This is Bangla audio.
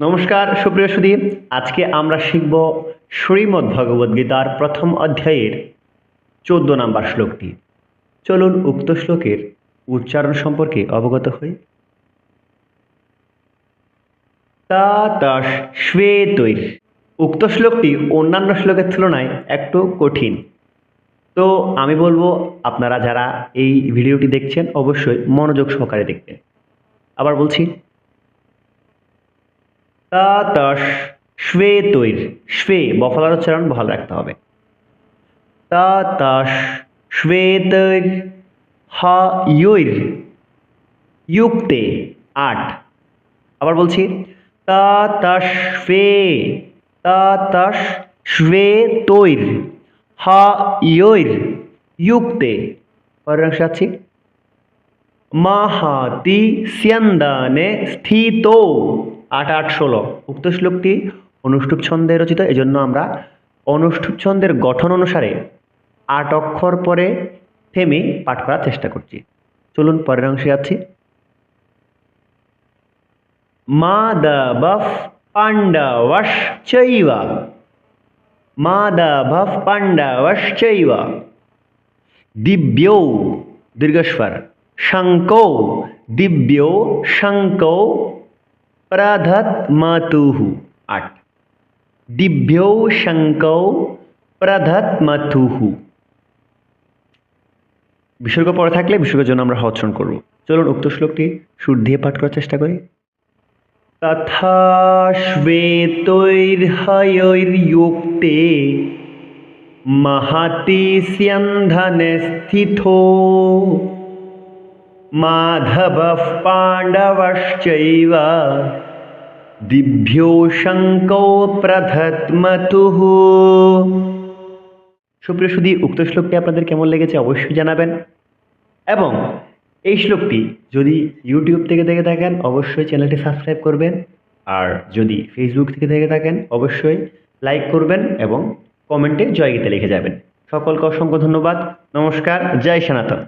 নমস্কার, সুপ্রিয় সুদী আজকে আমরা শিখব শ্রীমদ্ ভগবদ্গীতার প্রথম অধ্যায়ের চোদ্দ নাম্বার শ্লোকটি। চলুন উক্ত শ্লোকের উচ্চারণ সম্পর্কে অবগত হই। শ্বেতৈর উক্ত শ্লোকটি অন্যান্য শ্লোকের তুলনায় একটু কঠিন। তো আমি বলব, আপনারা যারা এই ভিডিওটি দেখছেন, অবশ্যই মনোযোগ সহকারে দেখবেন। আবার বলছি তাতাস শ্বেতৈর শ্বে বফলার উচ্চারণ ভালো রাখতে হবে। তাতাস শ্বেতৈর হা ইয়ৈর ইউক্তে আট। আবার বলছি তাতাস শ্বে তাতাস শ্বেতৈর হা ইয়ৈর ইউক্তে পরের অংশে আছি মাহাতি স্যন্দানে স্থিত। আট আট ষোলো। উক্ত শ্লোকটি অনুষ্ঠুপ ছন্দে রচিত, এজন্য আমরা অনুষ্ঠুপ ছন্দের গঠন অনুসারে আট অক্ষর পরে থেমে পাঠ করার চেষ্টা করছি। চলুন পরের অংশে যাচ্ছি। মাদাবফ পাণ্ডবশ্চৈব। মাদাবফ পাণ্ডবশ্চৈব। দিব্যৌ দীর্ঘস্বর, শঙ্কৌ, দিব্যৌ শঙ্কৌ প্রধৎমতুহু আট দিব্যৌ শঙ্কৌ প্রধৎমতুহু বিসর্গ পরে থাকলে বিসর্গের জন্য আমরা হচ্ছন করব চলুন উক্ত শ্লোকটি সুর দিয়ে পাঠ করার চেষ্টা করি তথা শ্বেতৈর্হয়ৈর্যুক্তে महति स्यन्धने स्थितो माधवः पाण्डवश्चैव দিভ্যো শঙ্কৌ প্রধৎমতুঃ সুপ্রিয় সুদী উক্ত শ্লোকটি আপনাদের কেমন লেগেছে অবশ্যই জানাবেন এবং এই শ্লোকটি যদি ইউটিউব থেকে দেখে থাকেন অবশ্যই চ্যানেলটি সাবস্ক্রাইব করবেন আর যদি ফেসবুক থেকে দেখে থাকেন অবশ্যই লাইক করবেন এবং কমেন্টে জয় গীতে লিখে যাবেন সকলকে অসংখ্য ধন্যবাদ নমস্কার জয় সনাতন